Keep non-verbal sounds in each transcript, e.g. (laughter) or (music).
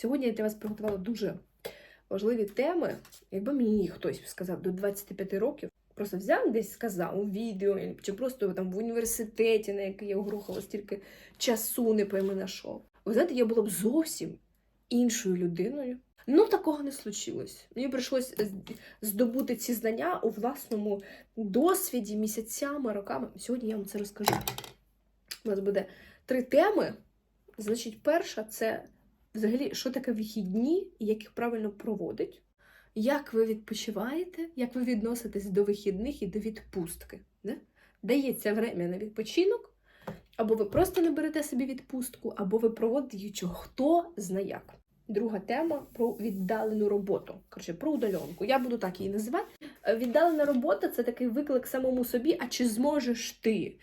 Сьогодні я для вас приготувала дуже важливі теми. Якби мені хтось сказав до 25 років, просто взяв десь сказав у відео, чи просто там в університеті, на який я грохала стільки часу, не пойми на що. Ви знаєте, я була б зовсім іншою людиною. Ну, такого не случилось. Мені прийшлось здобути ці знання у власному досвіді місяцями, роками. Сьогодні я вам це розкажу. У нас буде три теми. Значить, перша це взагалі, що таке вихідні як їх правильно проводить. Як ви відпочиваєте, як ви відноситесь до вихідних і до відпустки? Не? Дається время на відпочинок, або ви просто не берете собі відпустку, або ви проводите її чого хто зна як. Друга тема про віддалену роботу. Коротше, про удаленку. Я буду так її називати. Віддалена робота це такий виклик самому собі. А чи зможеш ти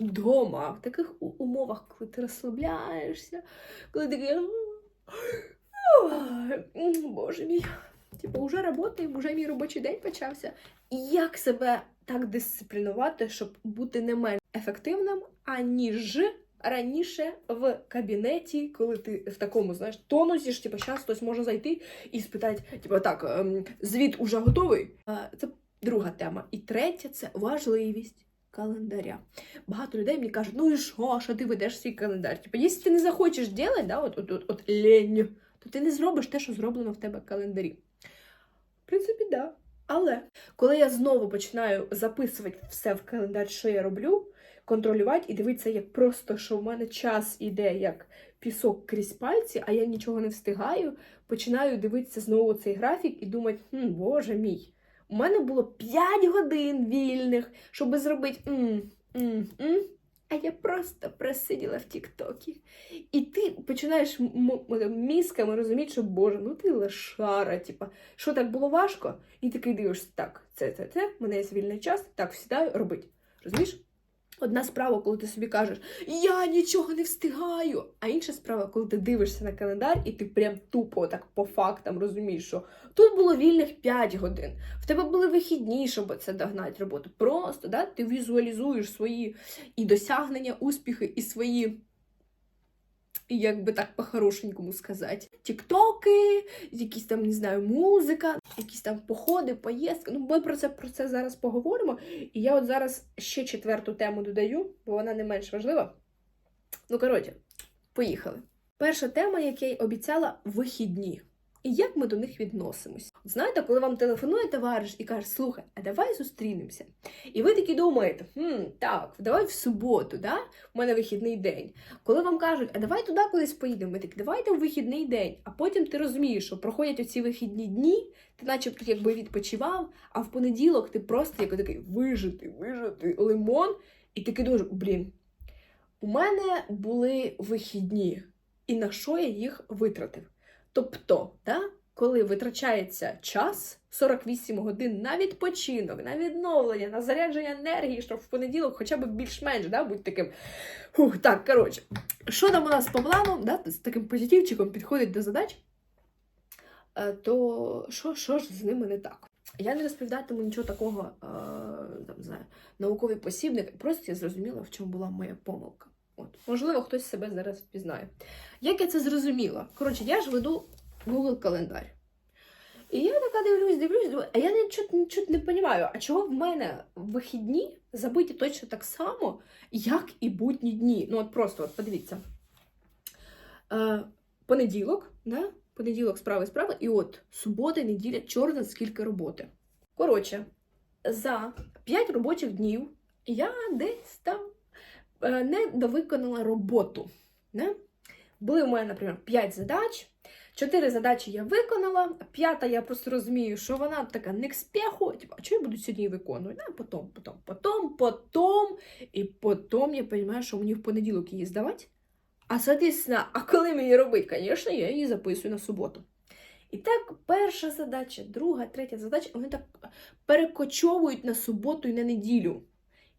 вдома, в таких умовах, коли ти розслабляєшся, коли такий, Боже мій, типу, вже працюємо, вже мій робочий день почався. Як себе так дисциплінувати, щоб бути не менш ефективним, аніж раніше в кабінеті, коли ти в такому, знаєш, тонусі ж, типу, зараз хтось може зайти і спитати, типу, так, ем, звіт уже готовий? Це друга тема. І третя це важливість календаря. Багато людей мені кажуть, ну і що, що ти ведеш свій календар? Типу, якщо ти не захочеш робити, да, от, от, от, от лень, то ти не зробиш те, що зроблено в тебе в календарі. В принципі, так. Да. Але коли я знову починаю записувати все в календар, що я роблю, контролювати і дивитися, як просто що в мене час іде як пісок крізь пальці, а я нічого не встигаю, починаю дивитися знову цей графік і думати, хм, боже мій, у мене було 5 годин вільних, щоб зробити м, м, м, а я просто просиділа в Тіктокі. І ти починаєш мізками розуміти, що боже, ну ти лошара, типа, що так було важко? І такий дивишся, так, це, це, це, мене є вільний час, так, сідаю, робить. Розумієш? Одна справа, коли ти собі кажеш, я нічого не встигаю. А інша справа, коли ти дивишся на календар і ти прям тупо так по фактам розумієш, що тут було вільних 5 годин, в тебе були вихідні, щоб це догнати роботу. Просто да, ти візуалізуєш свої і досягнення, успіхи, і свої. Як би так по-хорошенькому сказати, тіктоки, якісь там, не знаю, музика, якісь там походи, поїздки. Ну, ми про це про це зараз поговоримо. І я от зараз ще четверту тему додаю, бо вона не менш важлива. Ну, коротше, поїхали. Перша тема, як я обіцяла, вихідні. І як ми до них відносимось? От Знаєте, коли вам телефонує товариш і каже, слухай, а давай зустрінемося. І ви такі думаєте, хм, так, давай в суботу, да? у мене вихідний день. Коли вам кажуть, а давай туди колись поїдемо, ми такі, давайте в вихідний день. А потім ти розумієш, що проходять оці вихідні дні, ти начебто якби відпочивав, а в понеділок ти просто як такий вижитий, вижитий лимон, і такий дуже, блін, у мене були вихідні, і на що я їх витратив? Тобто, да, коли витрачається час 48 годин на відпочинок, на відновлення, на зарядження енергії, щоб в понеділок хоча б більш-менш да, будь таким. Фух, так, коротше, що там у нас по плану, да, з таким позитивчиком підходить до задач, е, то що, що ж з ними не так? Я не розповідатиму нічого такого, е, там, знаю, науковий посібник, просто я зрозуміла, в чому була моя помилка. От, можливо, хтось себе зараз впізнає. Як я це зрозуміла? Коротше, я ж веду Google календар. І я така дивлюсь, дивлюсь, думаю, а я нічого, нічого не розумію, а чого в мене вихідні забиті точно так само, як і будні дні. Ну, от просто от подивіться. Е, понеділок, да? понеділок, справи, справи, і от субота, неділя, чорна, скільки роботи. Коротше, за 5 робочих днів я десь там не довиконала роботу. Не? Були у мене, наприклад, 5 задач. Чотири задачі я виконала, п'ята я просто розумію, що вона така не к спеху. Типу, а що я буду сьогодні виконувати? А потім, потім, потім, потім. І потім я розумію, що мені в понеділок її здавати. А, соответственно, а коли мені робити? Звісно, я її записую на суботу. І так, перша задача, друга, третя задача, вони так перекочовують на суботу і на неділю.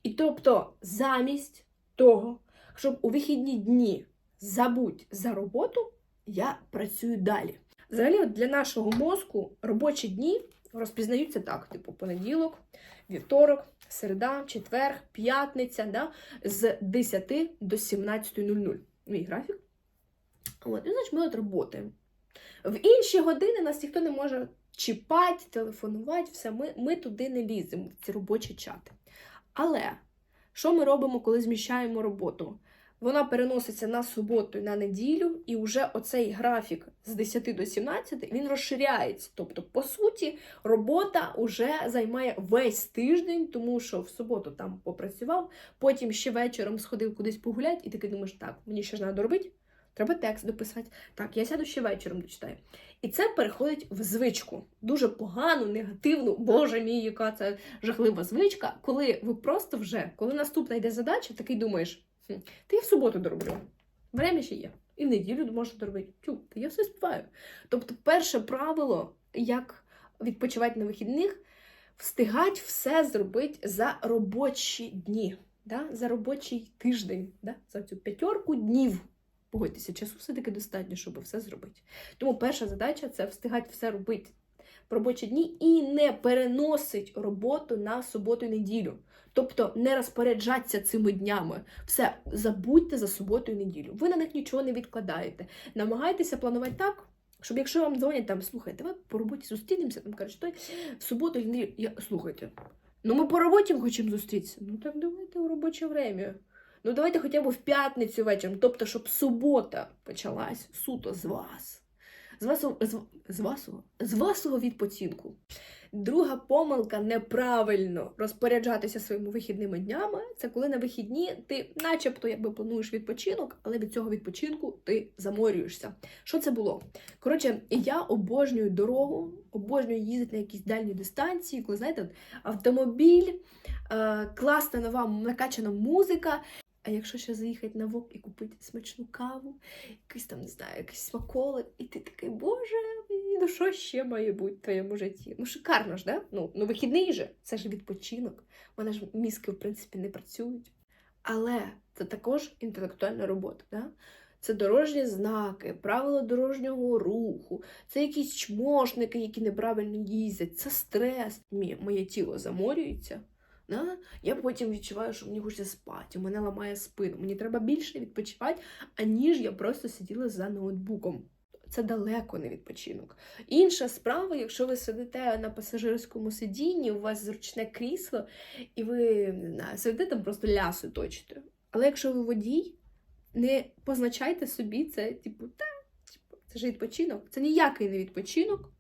І тобто, замість того, щоб у вихідні дні забудь за роботу, я працюю далі. Взагалі, от для нашого мозку робочі дні розпізнаються так: типу понеділок, вівторок, середа, четвер, п'ятниця, да, з 10 до 17.00. Мій графік. От, і значить, ми от працюємо. В інші години нас ніхто не може чіпати, телефонувати, все, ми, ми туди не ліземо, в ці робочі чати. Але що ми робимо, коли зміщаємо роботу? Вона переноситься на суботу і на неділю, і вже оцей графік з 10 до 17 він розширяється. Тобто, по суті, робота вже займає весь тиждень, тому що в суботу там попрацював, потім ще вечором сходив кудись погуляти, і ти думаєш, так, мені ще ж треба робити, треба текст дописати. Так, я сяду ще вечором дочитаю. І це переходить в звичку. Дуже погану, негативну, боже мій, яка це жахлива звичка, коли ви просто вже, коли наступна йде задача, такий думаєш. «Хм, Та я в суботу дороблю. Время ще є. І в неділю можна доробити. Тю, та я все співаю. Тобто, перше правило, як відпочивати на вихідних, встигать все зробити за робочі дні, да? за робочий тиждень, да? за цю п'ятерку днів. Погодьтеся, часу все-таки достатньо, щоб все зробити. Тому перша задача це встигати все робити в робочі дні і не переносить роботу на суботу і неділю. Тобто не розпоряджатися цими днями. Все, забудьте за суботу і неділю. Ви на них нічого не відкладаєте. Намагайтеся планувати так, щоб якщо вам дзвонять там, слухай, давай по роботі зустрінемося, там кажуть, той в суботу. Я слухайте. Ну ми по роботі хочемо зустрітися. Ну так давайте у робоче время. Ну давайте хоча б в п'ятницю вечором, тобто, щоб субота почалась суто з вас. З вашого, з, з вашого, з вашого відпочинку. Друга помилка неправильно розпоряджатися своїми вихідними днями. Це коли на вихідні ти, начебто, якби плануєш відпочинок, але від цього відпочинку ти заморюєшся. Що це було? Коротше, я обожнюю дорогу, обожнюю їздити на якісь дальні дистанції, коли знаєте, автомобіль, е, класна нова накачана музика. А якщо ще заїхати на вок і купити смачну каву, якийсь там, не знаю, якийсь смаколик, і ти такий, боже, ну що ще має бути в твоєму житті? Ну, шикарно ж, да? Ну, ну вихідний же, це ж відпочинок. У ж мізки, в принципі, не працюють. Але це також інтелектуальна робота. Да? Це дорожні знаки, правила дорожнього руху, це якісь чмошники, які неправильно їздять, це стрес. Моє тіло заморюється. Да? Я потім відчуваю, що мені хочеться спати, у мене ламає спину. Мені треба більше відпочивати, аніж я просто сиділа за ноутбуком. Це далеко не відпочинок. Інша справа, якщо ви сидите на пасажирському сидінні, у вас зручне крісло, і ви не знаю, сидите там просто лясу точите. Але якщо ви водій, не позначайте собі це, типу, та, типу, це ж відпочинок. Це ніякий не відпочинок.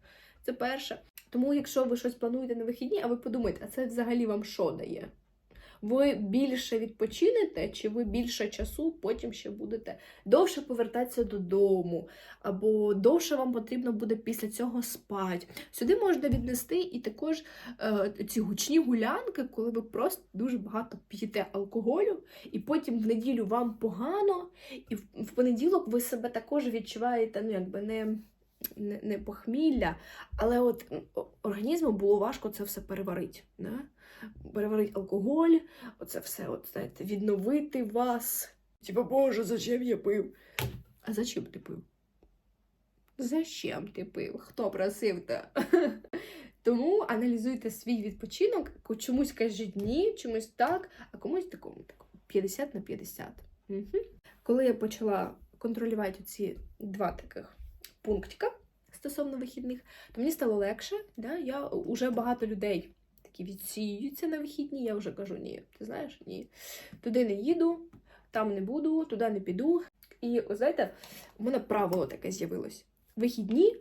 Це перше. Тому, якщо ви щось плануєте на вихідні, а ви подумайте, а це взагалі вам що дає? Ви більше відпочинете, чи ви більше часу потім ще будете довше повертатися додому, або довше вам потрібно буде після цього спати. Сюди можна віднести і також е, ці гучні гулянки, коли ви просто дуже багато п'єте алкоголю, і потім в неділю вам погано, і в понеділок ви себе також відчуваєте, ну якби не. Не, не похмілля, але от організму було важко це все переварити. Да? Переварити алкоголь, оце все, от, знаєте, відновити вас. Типа, боже, зачем я пив? А зачем ти пив? Зачем ти пив? Хто просив те? (laughs) Тому аналізуйте свій відпочинок, чомусь кажіть ні, чомусь так, а комусь такому так, 50 на 50. Угу. Коли я почала контролювати ці два таких пунктика стосовно вихідних, то мені стало легше. Да? Я уже багато людей такі відсіюються на вихідні. Я вже кажу, ні, ти знаєш, ні. Туди не їду, там не буду, туди не піду. І знаєте, у мене правило таке з'явилось. Вихідні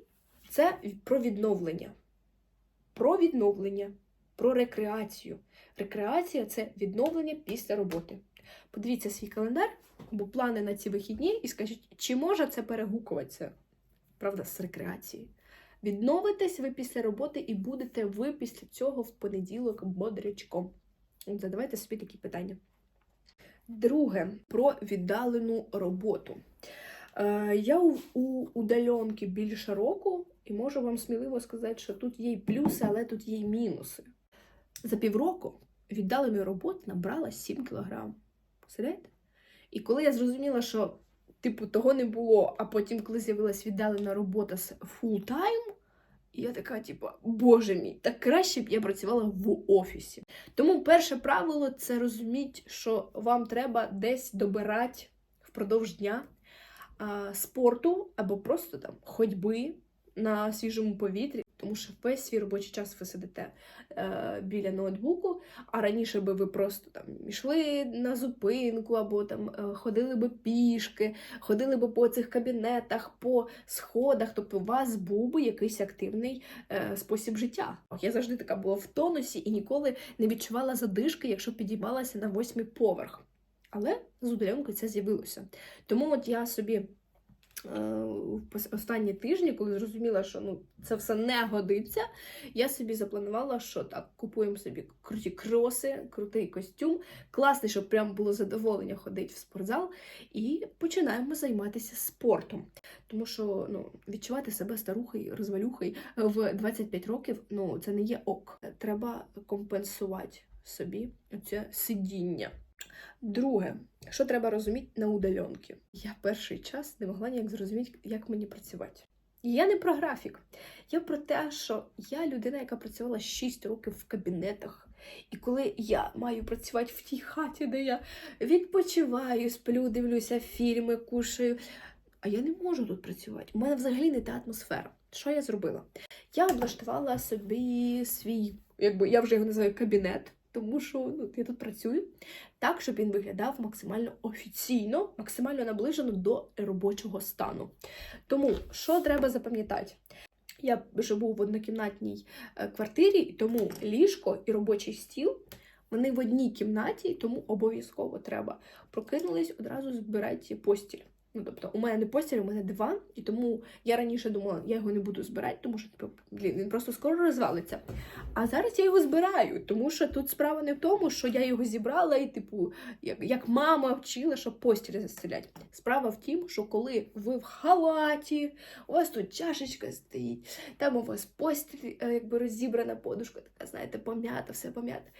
це про відновлення. Про відновлення, про рекреацію. Рекреація це відновлення після роботи. Подивіться свій календар або плани на ці вихідні і скажіть, чи може це перегукуватися, правда, з рекреації. Відновитесь ви після роботи і будете ви після цього в понеділок бодрячком. Задавайте собі такі питання. Друге, про віддалену роботу. Е, я у, у удаленки більше року, і можу вам сміливо сказати, що тут є й плюси, але тут є й мінуси. За півроку віддаленої роботи набрала 7 кілограм. Представляєте? І коли я зрозуміла, що типу того не було, а потім, коли з'явилась віддалена робота з фултайм, я така, типу, боже мій, так краще б я працювала в офісі. Тому перше правило це розуміти, що вам треба десь добирати впродовж дня. а, спорту або просто там ходьби на свіжому повітрі, тому що весь свій робочий час ви сидите е, біля ноутбуку, а раніше би ви просто там йшли на зупинку, або там е, ходили би пішки, ходили би по цих кабінетах, по сходах. Тобто у вас був би якийсь активний е, спосіб життя. Я завжди така була в тонусі і ніколи не відчувала задишки, якщо підіймалася на восьмий поверх. Але з удаленкою це з'явилося. Тому от я собі в пос- останні тижні, коли зрозуміла, що ну, це все не годиться, я собі запланувала, що так, купуємо собі круті кроси, крутий костюм, класний, щоб прям було задоволення ходити в спортзал, і починаємо займатися спортом. Тому що ну, відчувати себе старухою, розвалюхою в 25 років ну, це не є ок. Треба компенсувати собі це сидіння. Друге, що треба розуміти на удаленки? Я перший час не могла ніяк зрозуміти, як мені працювати. І я не про графік. Я про те, що я людина, яка працювала 6 років в кабінетах. І коли я маю працювати в тій хаті, де я відпочиваю, сплю, дивлюся фільми, кушаю. А я не можу тут працювати. У мене взагалі не та атмосфера. Що я зробила? Я облаштувала собі свій, якби я вже його називаю кабінет, тому що ну, я тут працюю так, щоб він виглядав максимально офіційно, максимально наближено до робочого стану. Тому що треба запам'ятати? Я живу в однокімнатній е, квартирі, тому ліжко і робочий стіл вони в одній кімнаті, тому обов'язково треба прокинулись, одразу збирати постіль. Ну, тобто, у мене не постіль, у мене диван, і тому я раніше думала, я його не буду збирати, тому що типу, блін, він просто скоро розвалиться. А зараз я його збираю, тому що тут справа не в тому, що я його зібрала і, типу, як, як мама вчила, щоб постіль застелять. Справа в тім, що коли ви в халаті, у вас тут чашечка стоїть, там у вас постіль, е, якби розібрана подушка, така, знаєте, пом'ята, все пом'ята.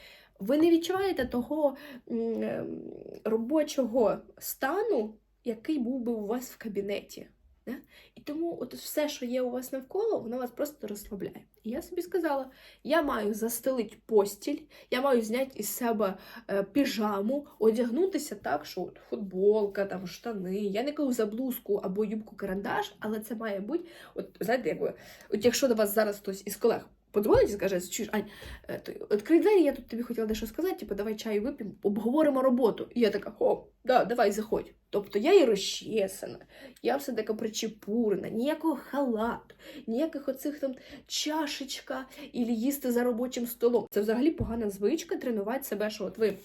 Ви не відчуваєте того м, ем, робочого стану, який був би у вас в кабінеті. Да? І тому от все, що є у вас навколо, воно вас просто розслабляє. І я собі сказала, я маю застелити постіль, я маю зняти із себе е, піжаму, одягнутися так, що от футболка, там штани. Я не кажу за блузку або юбку карандаш, але це має бути, от знаєте, якби, от якщо до вас зараз хтось із колег подзвонить і скаже, чуєш, Ань, е, відкрий двері, я тут тобі хотіла дещо сказати, типу, давай чаю вип'ємо, обговоримо роботу. І я така, о, да, давай, заходь. Тобто я і розчесана, я все така причепурена, ніякого халату, ніяких оцих там чашечка і їсти за робочим столом. Це взагалі погана звичка тренувати себе, що от ви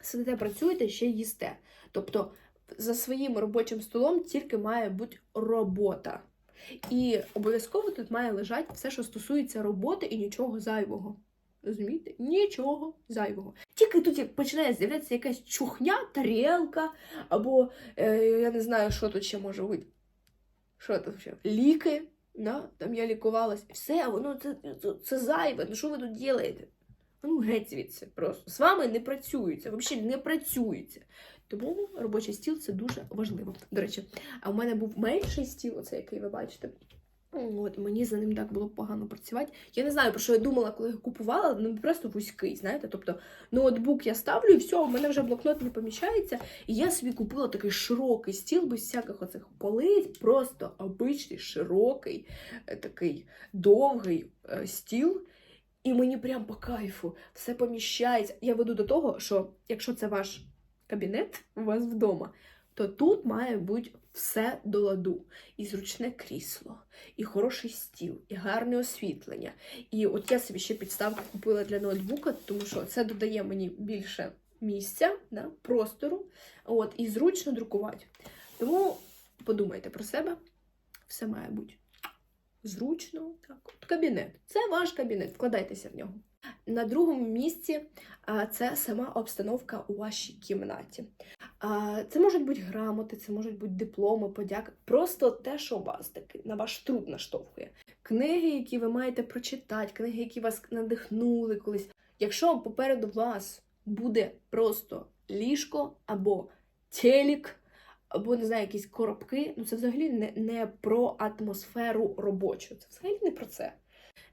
сидите, працюєте, ще їсте. Тобто за своїм робочим столом тільки має бути робота. І обов'язково тут має лежати все, що стосується роботи і нічого зайвого. Розумієте? Нічого зайвого. Тільки тут починає з'являтися якась чухня, тарілка, або е, я не знаю, що тут ще може бути. Що тут ще? Ліки. Да? Там я лікувалась. Все, воно це, це, це зайве. Ну що ви тут робите? Ну, геть звідси просто. З вами не працюється, взагалі не працюється. Тому робочий стіл це дуже важливо. До речі, а в мене був менший стіл, оцей, який ви бачите. От мені за ним так було погано працювати. Я не знаю, про що я думала, коли його купувала, ну просто вузький, знаєте. Тобто ноутбук я ставлю і все, у мене вже блокнот не поміщається. І я собі купила такий широкий стіл без всяких оцих полиць, просто обичний, широкий, е, такий довгий е, стіл. І мені прям по кайфу все поміщається. Я веду до того, що якщо це ваш кабінет у вас вдома, то тут має бути все до ладу. І зручне крісло, і хороший стіл, і гарне освітлення. І от я собі ще підставку купила для ноутбука, тому що це додає мені більше місця, да, простору, от, і зручно друкувати. Тому подумайте про себе, все має бути зручно. Так, от кабінет. Це ваш кабінет, вкладайтеся в нього. На другому місці це сама обстановка у вашій кімнаті. Це можуть бути грамоти, це можуть бути дипломи, подяки. Просто те, що вас таки на ваш труд наштовхує. Книги, які ви маєте прочитати, книги, які вас надихнули колись. Якщо попереду вас буде просто ліжко або телік, або не знаю, якісь коробки, ну це взагалі не, не про атмосферу робочу. Це взагалі не про це.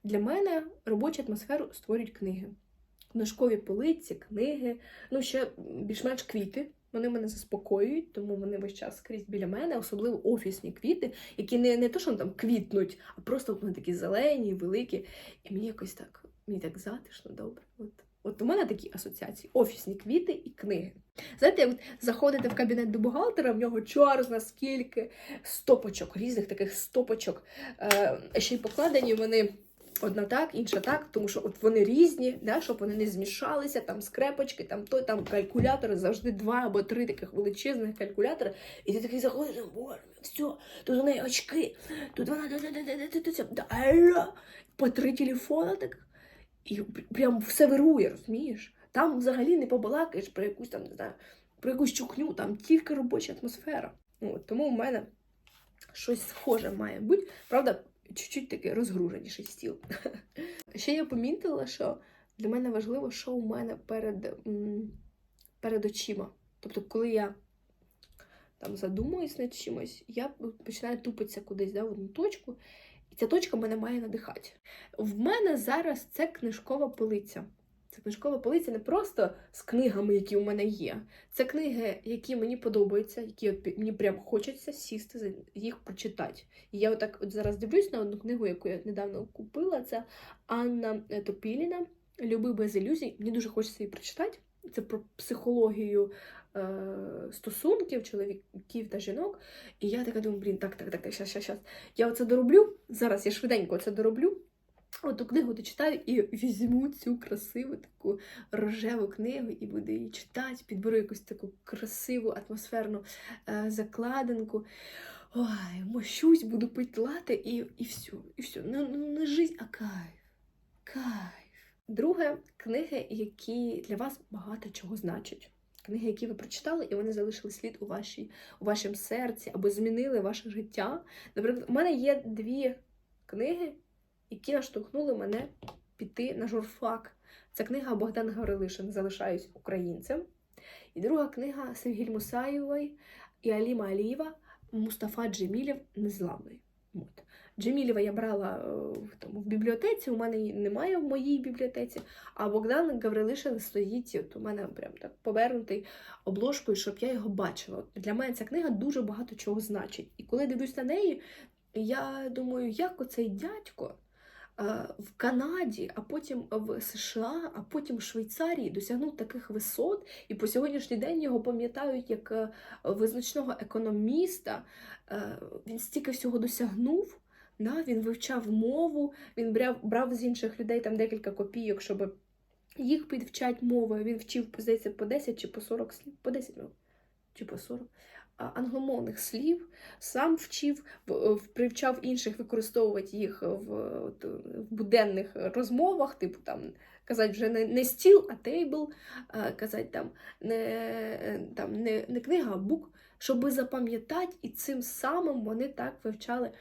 Для мене робочу атмосферу створюють книги. Книжкові полиці, книги, ну ще більш-менш квіти. Вони мене заспокоюють, тому вони весь час скрізь біля мене, особливо офісні квіти, які не, не то, що там квітнуть, а просто вони такі зелені, великі. І мені якось так, мені так затишно, добре. От, от у мене такі асоціації: офісні квіти і книги. Знаєте, от заходите в кабінет до бухгалтера, в нього чорна скільки стопочок, різних таких стопочок. Е, ще й покладені вони. Одна так, інша так, тому що от вони різні, да, щоб вони не змішалися, там скрепочки, там той, там калькулятори, завжди два або три таких величезних калькулятори. І ти такий заходиш, боже, все, тут у неї очки, тут вона да, по три телефона так. І прям все вирує, розумієш? Там взагалі не побалакаєш про якусь там, не знаю, про якусь чухню, там тільки робоча атмосфера. Ну, от, тому в мене щось схоже має бути. Правда, чуть-чуть такий розгруженіший стіл. (laughs) Ще я помітила, що для мене важливо, що у мене перед, перед очима. Тобто, коли я там задумуюсь над чимось, я починаю тупитися кудись да, в одну точку, і ця точка мене має надихати. В мене зараз це книжкова полиця. Це книжкова полиця не просто з книгами, які у мене є. Це книги, які мені подобаються, які от мені прям хочеться сісти за їх прочитати. І я отак от зараз дивлюсь на одну книгу, яку я недавно купила. Це Анна е, Топіліна Люби без ілюзій. Мені дуже хочеться її прочитати. Це про психологію е, стосунків чоловіків та жінок. І я така думаю, блін, так, так, так, щас, щас, щас. Я оце дороблю. Зараз я швиденько це дороблю. Оту книгу дочитаю і візьму цю красиву таку рожеву книгу і буду її читати, підберу якусь таку красиву атмосферну е, закладинку. Ой, мощусь, буду пити лати і, і все. І все. Ну, ну, не жизнь, а кайф. Кайф. Друге, книги, які для вас багато чого значать. Книги, які ви прочитали, і вони залишили слід у, вашій, у вашому серці або змінили ваше життя. Наприклад, у мене є дві книги, які наштовхнули мене піти на журфак. Це книга Богдан Гаврилишин Залишаюсь українцем. І друга книга Сергіль Мусаєвої і Аліма Алієва Мустафа Джемілєв Незламний. От. Джемілєва я брала е, в, тому, в бібліотеці, у мене її немає в моїй бібліотеці, а Богдан Гаврилишин стоїть от у мене прям так повернутий обложкою, щоб я його бачила. От Для мене ця книга дуже багато чого значить. І коли дивлюсь на неї, я думаю, як оцей дядько в Канаді, а потім в США, а потім в Швейцарії досягнув таких висот, і по сьогоднішній день його пам'ятають як е, визначного економіста. Е, Він стільки всього досягнув. Да, він вивчав мову, він брав, брав з інших людей там декілька копійок, щоб їх підвчати мови. Він вчив, здається, по 10 чи по 40 слів, по 10 ну, чи по 40 а, англомовних слів, сам вчив, в- привчав інших використовувати їх в, в буденних розмовах, типу там казати вже не, стіл, а тейбл, казати там не, там не, не книга, а бук, щоби запам'ятати, і цим самим вони так вивчали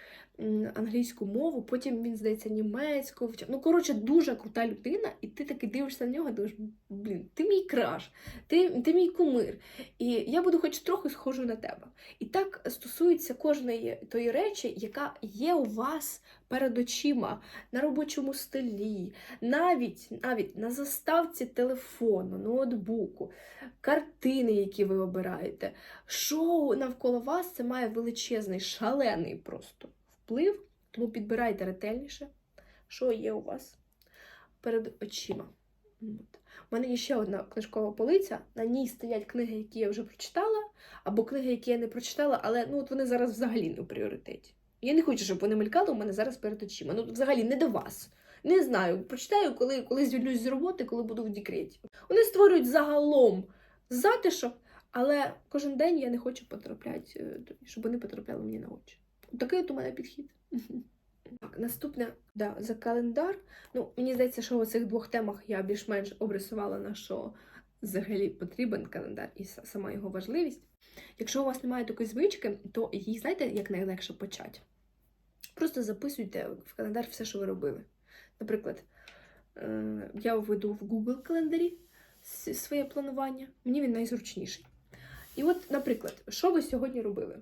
англійську мову, потім він, здається, німецьку вивчав. Ну, коротше, дуже крута людина, і ти таки дивишся на нього, і думаєш, блін, ти мій краш, ти, ти мій кумир. І я буду хоч трохи схожою на тебе. І так стосується кожної тої речі, яка є у вас перед очима, на робочому столі, навіть, навіть на заставці телефону, ноутбуку, картини, які ви обираєте. Шоу навколо вас це має величезний, шалений просто вплив, тому підбирайте ретельніше, що є у вас перед очима. У мене є ще одна книжкова полиця, на ній стоять книги, які я вже прочитала, або книги, які я не прочитала, але ну, от вони зараз взагалі не у пріоритеті. Я не хочу, щоб вони мелькали у мене зараз перед очима. Ну, взагалі не до вас. Не знаю, прочитаю, коли, коли звільнюсь з роботи, коли буду в декреті. Вони створюють загалом затишок, але кожен день я не хочу потрапляти, е, щоб вони потрапляли мені на очі. Такий от у мене підхід. Так, наступне да, за календар. Ну, мені здається, що у цих двох темах я більш-менш обрисувала на що взагалі потрібен календар і сама його важливість. Якщо у вас немає такої звички, то її знаєте, як найлегше почати? Просто записуйте в календар все, що ви робили. Наприклад, е, я введу в Google календарі своє планування, мені він найзручніший. І от, наприклад, що ви сьогодні робили?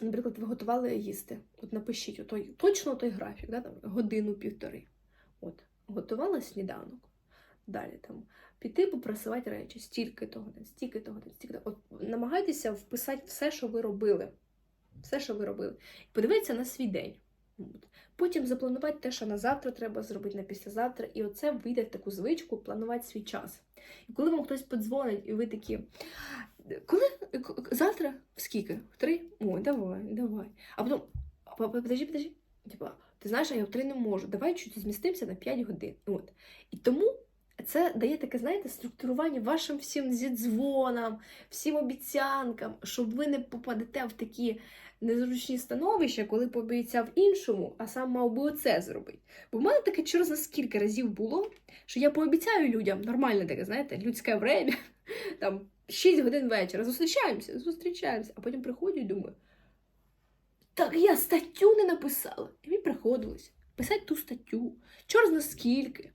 Наприклад, ви готували їсти. От напишіть отой, точно той графік, да, там, годину-півтори. От, готувала сніданок. Далі там піти попросувати речі, стільки того, стільки того, стільки того. От намагайтеся вписати все, що ви робили. Все, що ви робили. І подивитися на свій день. От. Потім запланувати те, що на завтра треба зробити, на післязавтра. І оце вийде в таку звичку планувати свій час. І коли вам хтось подзвонить, і ви такі. Коли завтра скільки? В три? Ой, давай, давай. А потім, подожди, подожди. Типа, ти знаєш, а я в три не можу. Давай чуть змістимося на 5 годин. От. І тому це дає таке, знаєте, структурування вашим всім зідзвонам, всім обіцянкам, щоб ви не попадете в такі незручні становища, коли пообіцяв іншому, а сам мав би оце зробити. Бо в мене таке через скільки разів було, що я пообіцяю людям, нормальне таке, знаєте, людське время, (laughs) там 6 годин вечора, зустрічаємося, зустрічаємося, а потім приходжу і думаю, так я статтю не написала. І мені приходилось писати ту статтю, чорт зна скільки.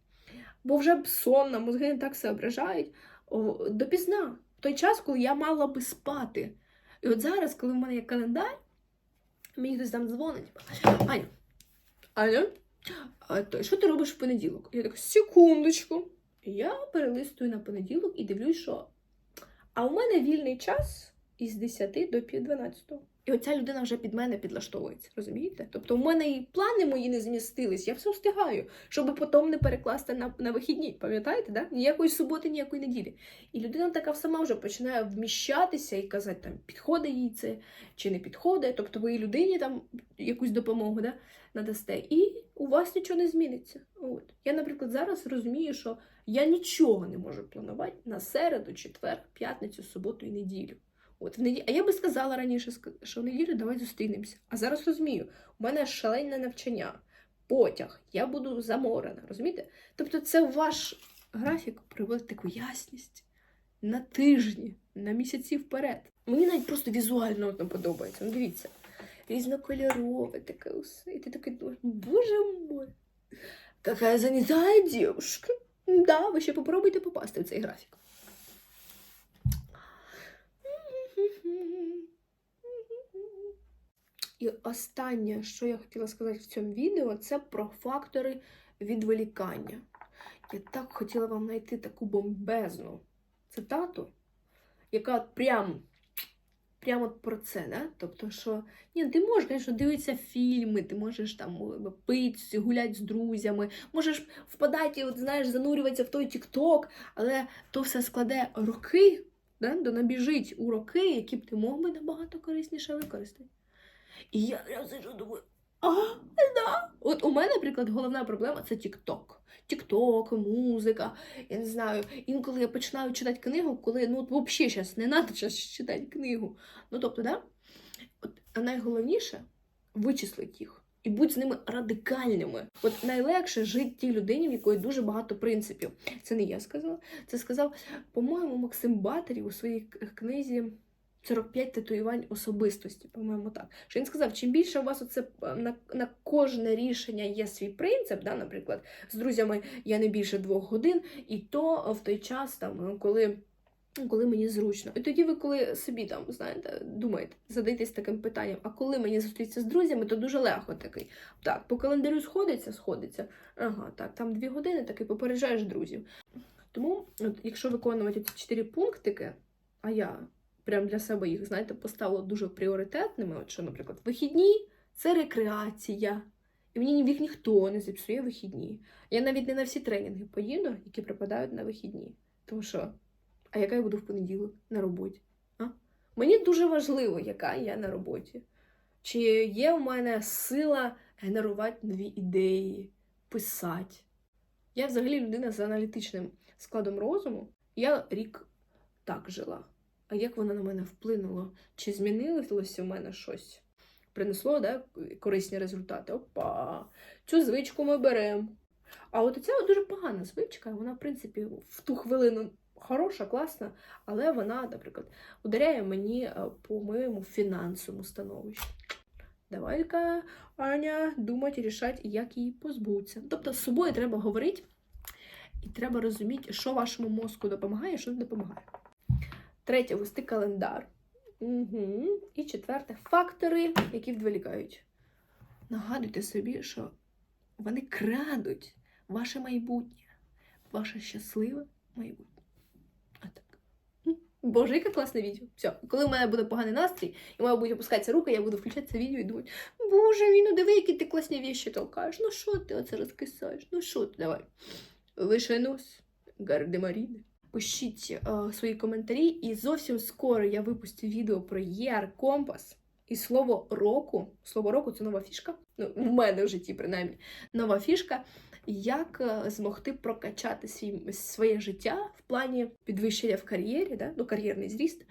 Бо вже сонна, мозги не так соображають о, допізна, в той час, коли я мала би спати. І от зараз, коли в мене є календар, мені хтось там дзвонить, Аня, Аня, то що ти робиш в понеділок? Я така, секундочку. Я перелистую на понеділок і дивлюсь, що. А у мене вільний час із 10 до пів 12. І оця людина вже під мене підлаштовується, розумієте? Тобто, у мене і плани мої не змістились, я все встигаю, щоб потім не перекласти на, на вихідні. Пам'ятаєте, да? Ніякої суботи, ніякої неділі. І людина така сама вже починає вміщатися і казати, там, підходить їй це чи не підходить. Тобто ви людині там якусь допомогу да, надасте, і у вас нічого не зміниться. От. Я, наприклад, зараз розумію, що я нічого не можу планувати на середу, четвер, п'ятницю, суботу і неділю. От в неділю. А я би сказала раніше, що в неділю давай зустрінемося. А зараз розумію, у мене шалене навчання, потяг, я буду заморена, розумієте? Тобто, це ваш графік приводить таку ясність на тижні, на місяці вперед. Мені навіть просто візуально подобається. Ну, дивіться, різнокольорове таке усе. І ти такий думаєш, боже мой, яка занятая дівчинка. Да, ви ще попробуйте попасти в цей графік. І останнє, що я хотіла сказати в цьому відео, це про фактори відволікання. Я так хотіла вам знайти таку бомбезну цитату, яка от прям, прям от про це, да? Тобто, що ні, ти можеш, звісно, дивитися фільми, ти можеш там пити, гуляти з друзями, можеш впадати, от, знаєш, занурюватися в той тік-ток, але то все складе роки, да? до набіжить у роки, які б ти мог би набагато корисніше використати. І я, я сиджу, думаю, а, да. От у мене, наприклад, головна проблема це тік-ток. Тік-ток, музика, я не знаю. Інколи я починаю читати книгу, коли ну, от взагалі зараз не треба час читати книгу. Ну, тобто, да? От, а найголовніше вичислити їх і бути з ними радикальними. От найлегше жити тій людині, в якої дуже багато принципів. Це не я сказала. Це сказав, по-моєму, Максим Батарів у своїй книзі 45 татуювань особистості, по-моєму, так. Що він сказав, чим більше у вас оце е, на, на кожне рішення є свій принцип, да, наприклад, з друзями я не більше двох годин, і то в той час, там, коли. Коли мені зручно. І тоді ви, коли собі там, знаєте, думаєте, задаєтесь таким питанням, а коли мені зустрітися з друзями, то дуже легко такий. Так, по календарю сходиться, сходиться. Ага, так, там дві години, так і попереджаєш друзів. Тому, от, якщо виконувати ці чотири пунктики, а я прям для себе їх, знаєте, поставила дуже пріоритетними. От що, наприклад, вихідні це рекреація. І мені їх ніхто не зіпсує вихідні. Я навіть не на всі тренінги поїду, які припадають на вихідні. Тому що, а яка я буду в понеділок на роботі? А? Мені дуже важливо, яка я на роботі. Чи є в мене сила генерувати нові ідеї, писати. Я взагалі людина з аналітичним складом розуму. Я рік так жила. А як вона на мене вплинула? Чи змінилося у мене щось? Принесло да, корисні результати. Опа! Цю звичку ми беремо. А от ця дуже погана звичка, вона, в принципі, в ту хвилину хороша, класна, але вона, наприклад, ударяє мені е, по моєму фінансовому становищу. Давай-ка, Аня, думати, рішати, як її позбутися. Тобто з собою треба говорити, і треба розуміти, що вашому мозку допомагає, що не допомагає. Третє вести календар. Угу. І четверте фактори, які відволікають. Нагадуйте собі, що вони крадуть ваше майбутнє. ваше щасливе майбутнє. Отак. Боже, яке класне відео. Все, коли в мене буде поганий настрій, і мене будуть опускатися руки, я буду включати це відео і думати, Боже, він, ну диви, які ти класні віші толкаєш. Ну що ти оце розкисаєш? Ну що ти, давай. Лише нос, гардемаріни. Пишіть е, свої коментарі, і зовсім скоро я випустю відео про ER Компас. І слово року, слово року це нова фішка. Ну, в мене в житті, принаймні, нова фішка. Як е, змогти прокачати свій, своє життя в плані підвищення в кар'єрі, да? ну, кар'єрний зріст,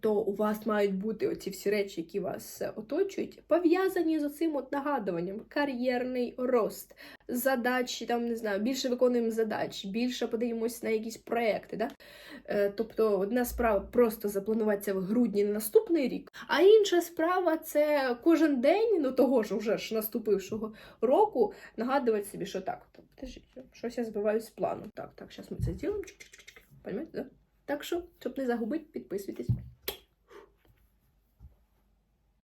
то у вас мають бути оці всі речі, які вас е, оточують, пов'язані з цим от нагадуванням: кар'єрний рост, задачі, там не знаю, більше виконуємо задач, більше подаємось на якісь проекти. Да? Е, Тобто, одна справа просто заплануватися в грудні на наступний рік, а інша справа це кожен день, ну того ж уже ж наступившого року, нагадувати собі, що так, то, щось я збиваюсь з плану. Так, так, зараз ми це зробимо. Чик-чик-чик. Да? Так що, щоб не загубити, підписуйтесь.